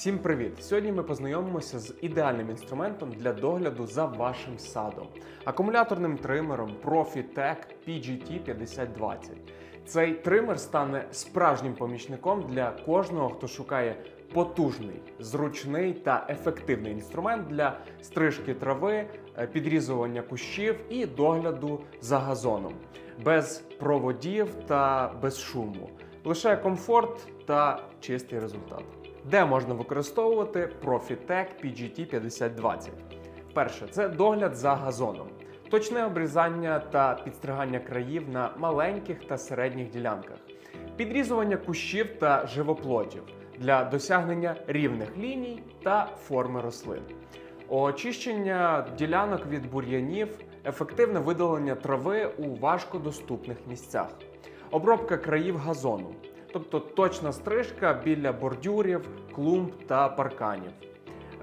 Всім привіт! Сьогодні ми познайомимося з ідеальним інструментом для догляду за вашим садом акумуляторним тримером Profitec PGT 5020. Цей тример стане справжнім помічником для кожного, хто шукає потужний, зручний та ефективний інструмент для стрижки трави, е, підрізування кущів і догляду за газоном, без проводів та без шуму. Лише комфорт та чистий результат. Де можна використовувати Profitec PGT 5020? Перше це догляд за газоном, точне обрізання та підстригання країв на маленьких та середніх ділянках, підрізування кущів та живоплодів для досягнення рівних ліній та форми рослин, очищення ділянок від бур'янів, ефективне видалення трави у важкодоступних місцях, обробка країв газону, тобто точна стрижка біля бордюрів, клумб та парканів,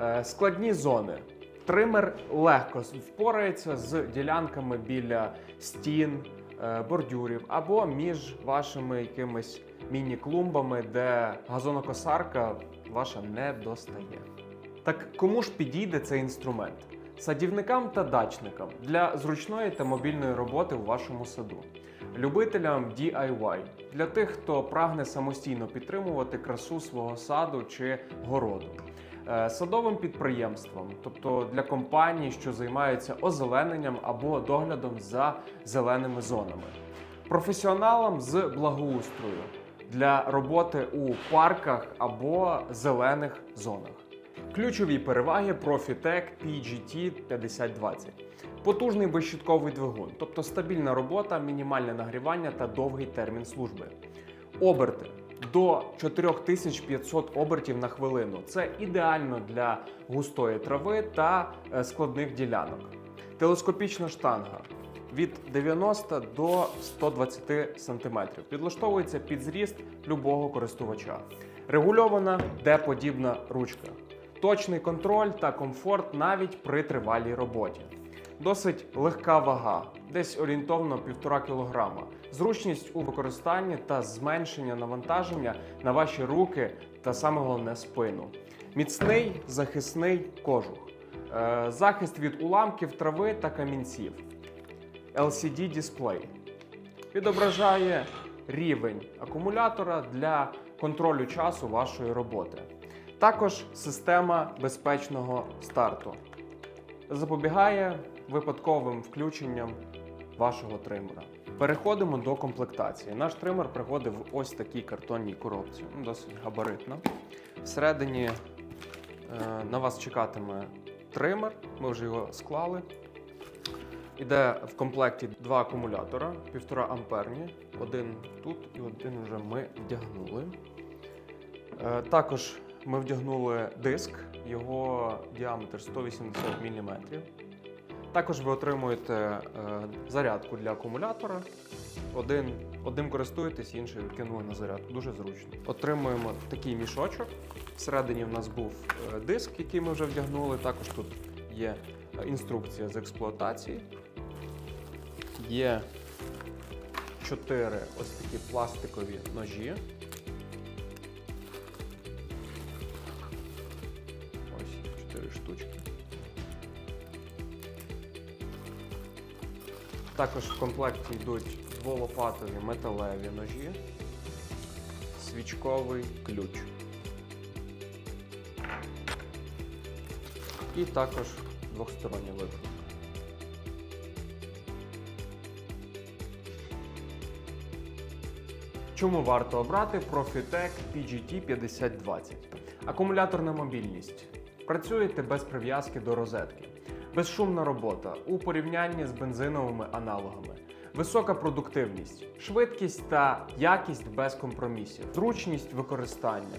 Е, складні зони. Тример легко впорається з ділянками біля стін, е, бордюрів або між вашими якимись міні-клумбами, де газонокосарка ваша не достає. Так кому ж підійде цей інструмент? Садівникам та дачникам для зручної та мобільної роботи у вашому саду, любителям DIY, для тих, хто прагне самостійно підтримувати красу свого саду чи городу, е, садовим підприємствам, тобто для компаній, що займаються озелененням або доглядом за зеленими зонами, професіоналам з благоустрою для роботи у парках або зелених зонах. Ключові переваги Profitec PGT 5020. Потужний безщітковий двигун, тобто стабільна робота, мінімальне нагрівання та довгий термін служби. Оберти до 4500 обертів на хвилину. Це ідеально для густої трави та е, складних ділянок. Телескопічна штанга від 90 до 120 см. Підлаштовується під зріст любого користувача. Регульована D-подібна ручка. Точний контроль та комфорт навіть при тривалій роботі. Досить легка вага, десь орієнтовно 1,5 кг. Зручність у використанні та зменшення навантаження на ваші руки та саме головне спину. Міцний захисний кожух, Е, захист від уламків трави та камінців. LCD дисплей відображає рівень акумулятора для контролю часу вашої роботи. Також система безпечного старту запобігає випадковим включенням вашого тримера. Переходимо до комплектації. Наш тример приходить в ось такій картонній коробці, ну, досить габаритно. Всередині е, на вас чекатиме тример, ми вже його склали. Іде в комплекті два акумулятора, 1,5 амперні. Один тут і один вже ми вдягнули. Е, Також ми вдягнули диск, його діаметр 180 мм. Також ви отримуєте е, зарядку для акумулятора. Один, одним користуєтесь, інший кинули на зарядку. Дуже зручно. Отримуємо такий мішочок. Всередині в нас був е, диск, який ми вже вдягнули. Також тут є е, інструкція з експлуатації. Є чотири ось такі пластикові ножі. Ось штучки. Також в комплекті йдуть дволопатові металеві ножі, свічковий ключ. І також двохстороння викрутка. Чому варто обрати Profitec PGT 5020? Акумуляторна мобільність. Працюєте без прив'язки до розетки. Безшумна робота у порівнянні з бензиновими аналогами. Висока продуктивність, швидкість та якість без компромісів, зручність використання,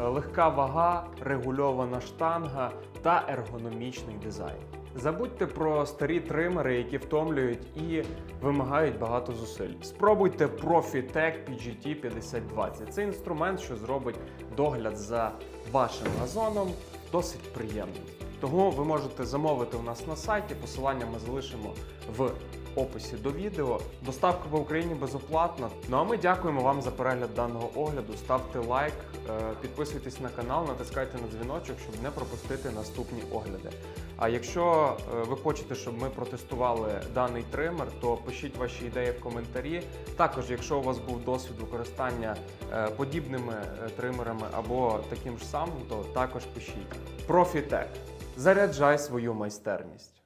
е, легка вага, регульована штанга та ергономічний дизайн. Забудьте про старі тримери, які втомлюють і вимагають багато зусиль. Спробуйте Profitec PGT 5020. Це інструмент, що зробить догляд за вашим газоном досить приємним. Тому ви можете замовити у нас на сайті. Посилання ми залишимо в описі до відео. Доставка в Україні безоплатна. Ну а ми дякуємо вам за перегляд даного огляду. Ставте лайк, е, підписуйтесь на канал, натискайте на дзвіночок, щоб не пропустити наступні огляди. А якщо е, ви хочете, щоб ми протестували даний тример, то пишіть ваші ідеї в коментарі. Також, якщо у вас був досвід використання е, подібними тримерами або таким ж самим, то також пишіть. Profitec. Заряджай свою майстерність.